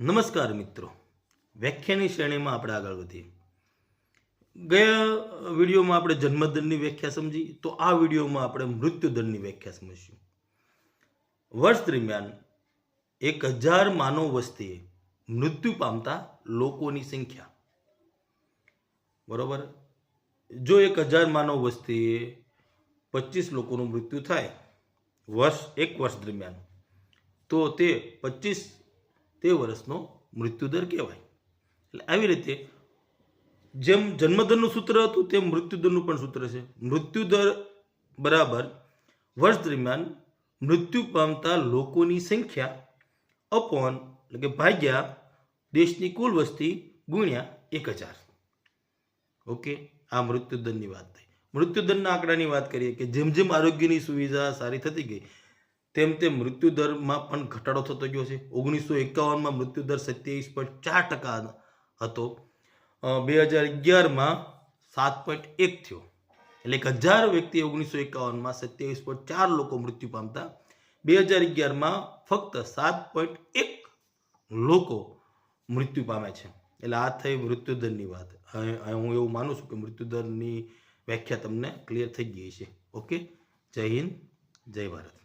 નમસ્કાર મિત્રો. વ્યાખ્યાની શ્રેણીમાં આપણે આગળ વધીએ. ગયા વિડીયોમાં આપણે જન્મદરની વ્યાખ્યા સમજી, તો આ વિડીયોમાં આપણે મૃત્યુદરની વ્યાખ્યા સમજીશું. વર્ષ દરમિયાન એક હજાર માનવ વસ્તીએ મૃત્યુ પામતા લોકોની સંખ્યા. બરોબર? જો એક હજાર માનવ વસ્તીએ પચીસ લોકોનું મૃત્યુ થાય, વર્ષ, એક વર્ષ દરમિયાન, તો તે પચીસ તે વર્ષનો મૃત્યુદર કહેવાય. એટલે આવી રીતે જેમ જન્મદરનું સૂત્ર હતું, તેમ મૃત્યુદરનું પણ સૂત્ર છે. મૃત્યુદર બરાબર વર્ષ દરમિયાન મૃત્યુ પામતા લોકોની સંખ્યા અપોન એટલે કે ભાગ્યા દેશની કુલ વસ્તી ગુણ્યા એક હજાર. ઓકે, આ મૃત્યુદરની વાત થઈ. મૃત્યુદરના આંકડાની વાત કરીએ કે જેમ જેમ આરોગ્યની સુવિધા સારી થતી ગઈ તેમ તેમ મૃત્યુદરમાં પણ ઘટાડો થતો ગયો છે. ઓગણીસો એકાવનમાં મૃત્યુદર સત્યાવીસ પોઈન્ટ ચાર ટકા હતો. બે હજાર અગિયારમાં સાત પોઈન્ટ એક થયો. એટલે એક હજાર વ્યક્તિ ઓગણીસો એકાવનમાં સત્યાવીસ પોઈન્ટ ચાર લોકો મૃત્યુ પામતા. બે હજાર અગિયારમાં ફક્ત સાત પોઈન્ટ એક લોકો મૃત્યુ પામે છે. એટલે આ થઈ મૃત્યુદરની વાત. હું એવું માનું છું કે મૃત્યુદરની વ્યાખ્યા તમને ક્લિયર થઈ ગઈ છે. ઓકે જય હિન્દ, જય ભારત.